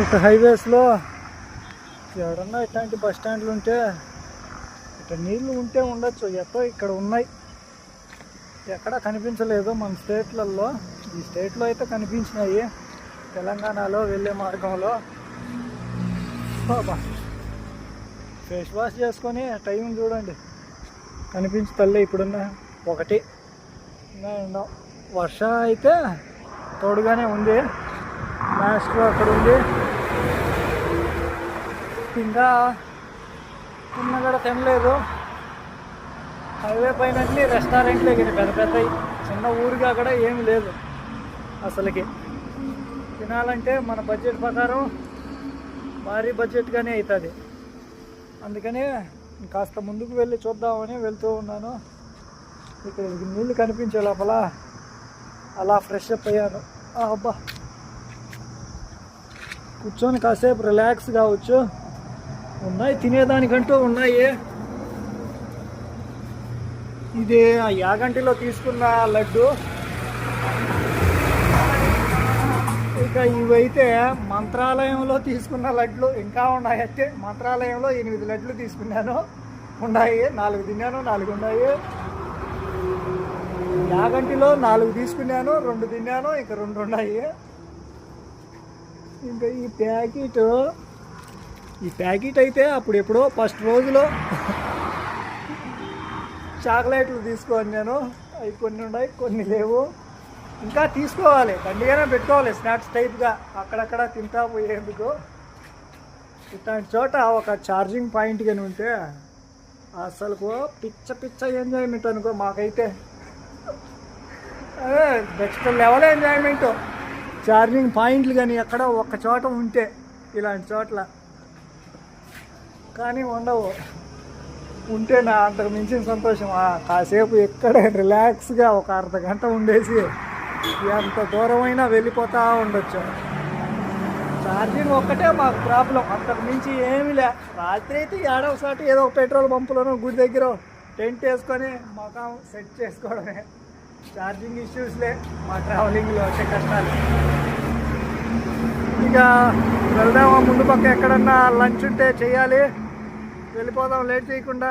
ఇటు హైవేస్లో ఎవడన్నా ఇట్లాంటి బస్ స్టాండ్లు ఉంటే ఇటు నీళ్ళు ఉంటే ఉండొచ్చు. ఎక్కడో ఇక్కడ ఉన్నాయి. ఎక్కడ కనిపించలేదు మన స్టేట్లలో ఈ స్టేట్లో అయితే కనిపించినాయి. తెలంగాణలో వెళ్ళే మార్గంలో. బాబా. ఫేస్ వాష్ చేసుకొని టైం చూడండి. కనిపించి తల్లి ఇప్పుడున్న ఒకటి. ఇంకా ఎన్నో వర్ష అయితే తోడుగానే ఉంది. మాస్టర్ అక్కడ ఉంది. ఇంకా తిన్న కూడా తినలేదు. హైవే పైన అన్ని రెస్టారెంట్లే కానీ పెద్ద పెద్దవి చిన్న ఊరిగా అక్కడ ఏమి లేదు అసలుకి. తినాలంటే మన బడ్జెట్ ప్రకారం భారీ బడ్జెట్గానే అవుతుంది అందుకని కాస్త ముందుకు వెళ్ళి చూద్దామని వెళ్తూ ఉన్నాను. ఇక్కడ నీళ్ళు కనిపించే లోపల అలా ఫ్రెష్ అప్ అయ్యాను. ఆ, అబ్బా! కూర్చొని కాసేపు రిలాక్స్ కావచ్చు ఉన్నాయి తినేదానికంటూ ఉన్నాయి. ఇది ఆ యాగంటిలో తీసుకున్న లడ్డు. ఇక ఇవైతే మంత్రాలయంలో తీసుకున్న లడ్లు ఇంకా ఉన్నాయి అయితే మంత్రాలయంలో ఎనిమిది లడ్లు తీసుకున్నాను. ఉన్నాయి నాలుగు తిన్నాను నాలుగు ఉన్నాయి. యాగంటిలో నాలుగు తీసుకున్నాను రెండు తిన్నాను ఇక రెండు ఉన్నాయి. ఇంకా ఈ ప్యాకెట్ ఈ ప్యాకెట్ అయితే అప్పుడు ఎప్పుడో ఫస్ట్ రోజులో చాక్లెట్లు తీసుకోని నేను. అవి కొన్ని ఉన్నాయి కొన్ని లేవు. ఇంకా తీసుకోవాలి దండిగానే పెట్టుకోవాలి స్నాక్స్ టైప్గా. అక్కడక్కడ తింటా పోయేందుకు. ఇట్లాంటి చోట ఒక ఛార్జింగ్ పాయింట్ కానీ ఉంటే అసలు పిచ్చ పిచ్చ ఎంజాయ్మెంట్ అనుకో మాకైతే. Next level enjoyment. ఛార్జింగ్ పాయింట్లు కానీ ఎక్కడ ఒక్క చోట ఉంటే ఇలాంటి చోట్ల. కానీ ఉండవు. ఉంటే నా అంతకు మించిన సంతోషం. కాసేపు ఎక్కడ రిలాక్స్గా ఒక అర్ధ గంట ఉండేసి ఎంత దూరమైనా వెళ్ళిపోతా ఉండొచ్చు. ఛార్జింగ్ ఒక్కటే మాకు ప్రాబ్లం. అంతకు మించి ఏమీ లే. రాత్రి అయితే ఏడవసాటి ఏదో ఒక పెట్రోల్ పంపులోనో గుడి దగ్గర టెంట్ వేసుకొని మొఖం సెట్ చేసుకోవడమే. ఛార్జింగ్ ఇష్యూస్లే మా ట్రావెలింగ్లో వచ్చే కష్టాలు. ఇక వెళ్దామా ముందు పక్క ఎక్కడన్నా లంచ్ ఉంటే చేయాలి. వెళ్ళిపోదాం లేట్ చేయకుండా.